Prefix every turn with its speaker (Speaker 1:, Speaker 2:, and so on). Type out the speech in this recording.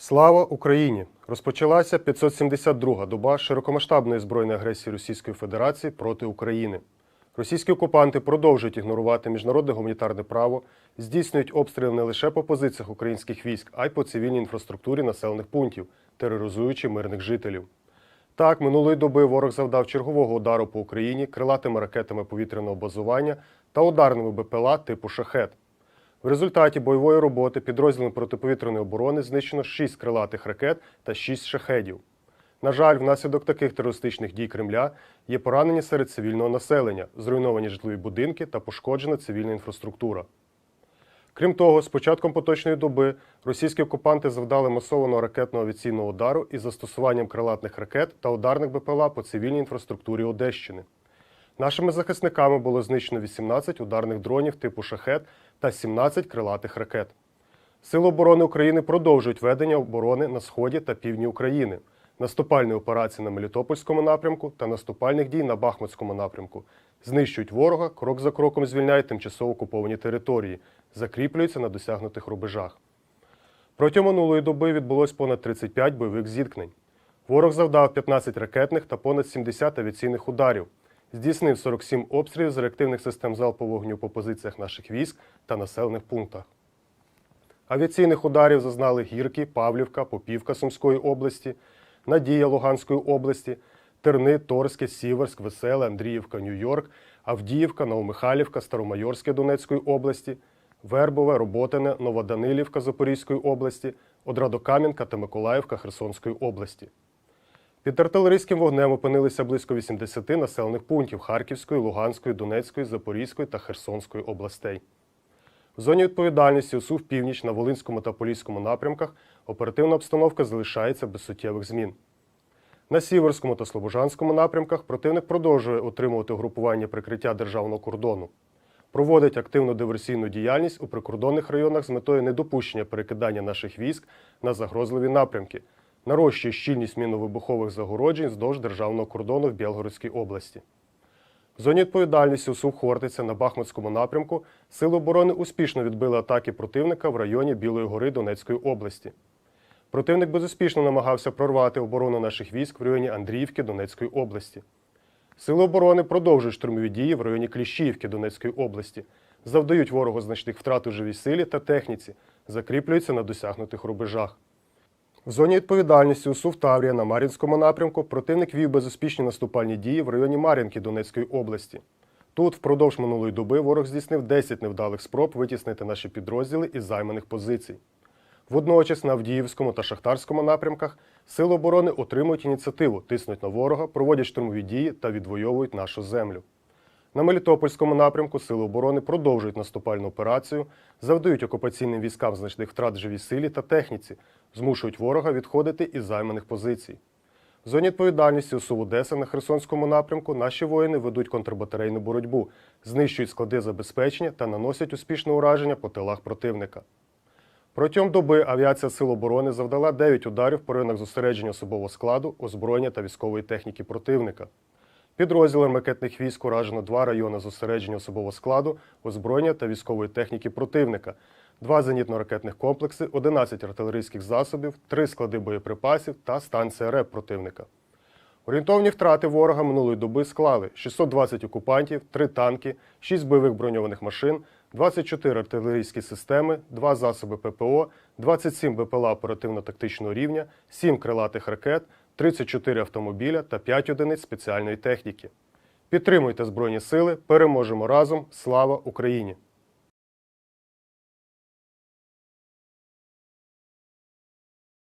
Speaker 1: Слава Україні! Розпочалася 572-га доба широкомасштабної збройної агресії Російської Федерації проти України. Російські окупанти продовжують ігнорувати міжнародне гуманітарне право, здійснюють обстріли не лише по позиціях українських військ, а й по цивільній інфраструктурі населених пунктів, тероризуючи мирних жителів. Так, минулої доби ворог завдав чергового удару по Україні крилатими ракетами повітряного базування та ударними БПЛА типу шахет. В результаті бойової роботи підрозділом протиповітряної оборони знищено 6 крилатих ракет та 6 шахедів. На жаль, внаслідок таких терористичних дій Кремля є поранені серед цивільного населення, зруйновані житлові будинки та пошкоджена цивільна інфраструктура. Крім того, з початком поточної доби російські окупанти завдали масованого ракетного авіаційного удару із застосуванням крилатних ракет та ударних БПЛА по цивільній інфраструктурі Одещини. Нашими захисниками було знищено 18 ударних дронів типу шахет та 17 крилатих ракет. Сили оборони України продовжують ведення оборони на сході та півдні України, наступальні операції на Мелітопольському напрямку та наступальних дій на Бахмутському напрямку. Знищують ворога, крок за кроком звільняють тимчасово окуповані території, закріплюються на досягнутих рубежах. Протягом минулої доби відбулось понад 35 бойових зіткнень. Ворог завдав 15 ракетних та понад 70 авіаційних ударів, здійснив 47 обстрілів з реактивних систем залпового вогню по позиціях наших військ та населених пунктах. Авіаційних ударів зазнали Гірки, Павлівка, Попівка Сумської області, Надія Луганської області, Терни, Торське, Сіверськ, Веселе, Андріївка, Нью-Йорк, Авдіївка, Новомихайлівка, Старомайорське Донецької області, Вербове, Роботине, Новоданилівка Запорізької області, Одрадокам'янка та Миколаївка Херсонської області. Під артилерійським вогнем опинилися близько 80 населених пунктів Харківської, Луганської, Донецької, Запорізької та Херсонської областей. В зоні відповідальності УСУ північ на Волинському та Поліському напрямках оперативна обстановка залишається без суттєвих змін. На Сіверському та Слобожанському напрямках противник продовжує утримувати угрупування прикриття державного кордону, проводить активну диверсійну діяльність у прикордонних районах з метою недопущення перекидання наших військ на загрозливі напрямки, нарощує щільність міновибухових загороджень вздовж державного кордону в Білгородській області. В зоні відповідальності УСУ Хортиця на Бахмутському напрямку Сили оборони успішно відбили атаки противника в районі Білої гори Донецької області. Противник безуспішно намагався прорвати оборону наших військ в районі Андріївки Донецької області. Сили оборони продовжують штурмові дії в районі Кліщіївки Донецької області, завдають ворогу значних втрат у живій силі та техніці, закріплюються на досягнутих рубежах. В зоні відповідальності УСУ в Таврія на Мар'їнському напрямку противник вів безуспішні наступальні дії в районі Мар'їнки Донецької області. Тут впродовж минулої доби ворог здійснив 10 невдалих спроб витіснити наші підрозділи із займаних позицій. Водночас на Авдіївському та Шахтарському напрямках Сили оборони отримують ініціативу, тиснуть на ворога, проводять штурмові дії та відвоюють нашу землю. На Мелітопольському напрямку Сили оборони продовжують наступальну операцію, завдають окупаційним військам значних втрат живій силі та техніці, змушують ворога відходити із займаних позицій. В зоні відповідальності УСУ Одеса на Херсонському напрямку наші воїни ведуть контрбатарейну боротьбу, знищують склади забезпечення та наносять успішне ураження по тилах противника. Протягом доби авіація Сил оборони завдала 9 ударів по районах зосередження особового складу, озброєння та військової техніки противника. Підрозділом ракетних військ уражено два райони зосередження особового складу, озброєння та військової техніки противника, два зенітно-ракетних комплекси, 11 артилерійських засобів, три склади боєприпасів та станція РЕП противника. Орієнтовні втрати ворога минулої доби склали 620 окупантів, 3 танки, 6 бойових броньованих машин, 24 артилерійські системи, 2 засоби ППО, 27 БПЛА оперативно-тактичного рівня, 7 крилатих ракет, 34 автомобіля та 5 одиниць спеціальної техніки. Підтримуйте Збройні Сили, переможемо разом! Слава Україні!